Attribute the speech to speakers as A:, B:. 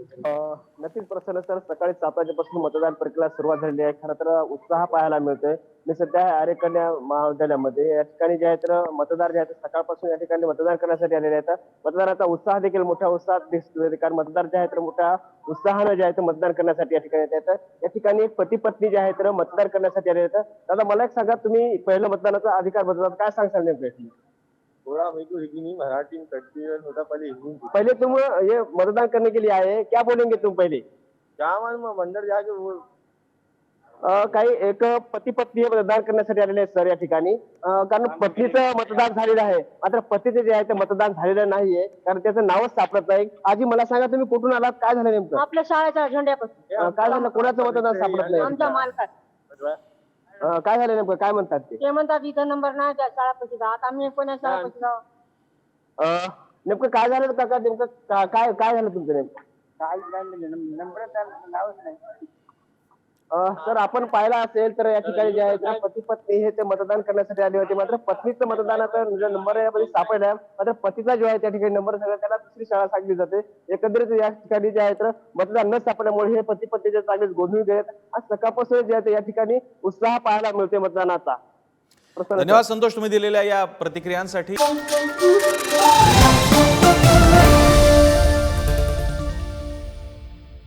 A: नक्कीच प्रसन्न सर सकाळी सात वाजेपासून मतदान प्रक्रिया सुरुवात झालेली आहे. खरं तर उत्साह पाहायला मिळतोय. मी सध्या आहे महाविद्यालयामध्ये. या ठिकाणी जे आहे तर मतदार जे आहेत सकाळपासून या ठिकाणी मतदान करण्यासाठी आलेले आहेत. मतदानाचा उत्साह देखील मोठ्या उत्साहात दिसतोय. कारण मतदार जे आहे तर मोठ्या उत्साहानं जे आहे तर मतदान करण्यासाठी या ठिकाणी येत आहेत. या ठिकाणी पती पत्नी जे आहेत तर मतदान करण्यासाठी आलेले आहेत. दादा मला एक सांगा तुम्ही पहिलं मतदानाचा अधिकार बदलतात काय सांगशाल नेमकं?
B: थोड़ा मेरे को हिंदी मराठी में कंफ्यूजन होता पहले हिंदी।
A: पहले तुम ये मतदान करने के लिए आए हैं, क्या बोलेंगे तुम पहले?
B: क्या मालूम अब अंदर जाके वो
A: अं, काही एक पती पत्नी हे मतदान करण्यासाठी आलेले आहेत सर या ठिकाणी. अं, कारण पत्नीचं मतदान झालेलं आहे. मात्र पतीचं जे आहे ते मतदान झालेलं नाहीये कारण त्याचं नावच सापडत नाही. आजी मला सांगा तुम्ही कुठून आलात? काय झालं नेमकं?
C: आपल्या शाळेच्या झेंड्यापासून.
A: अं, काय झालं? कोणाचं मतदान सापडत नाही?
C: आमच्या मालकात
A: अं, काय झालं नेमकं? काय म्हणतात ते?
C: ते म्हणतात इथं नंबर नाही त्या शाळापाशी जा. आता आम्ही कोण्या शाळापाशी जाऊ.
A: अं, नेमकं काय झालं काका? नेमकं का- काय काय झालं तुमचं नेमकं?
B: नंबर नावच नाही.
A: सर आपण पाहिलं असेल तर या ठिकाणी जे आहे तर पती पत्नी हे ते मतदान करण्यासाठी आले होते. मात्र पत्नीचं मतदानाचा जो नंबर यामध्ये सापडला मात्र पतीचा जो आहे त्या ठिकाणी नंबर सगळं त्याला दुसरी शाळा सांगली जाते. एकंदरीत या ठिकाणी जे आहे तर मतदान न सापडल्यामुळे हे पती पत्नीचे चांगलेच गोंधळून गेलेत. आज सकाळपासून जे आहे ते या ठिकाणी उत्साह पाहायला मिळते मतदानाचा.
D: धन्यवाद संतोष तुम्ही दिलेल्या या प्रतिक्रियांसाठी.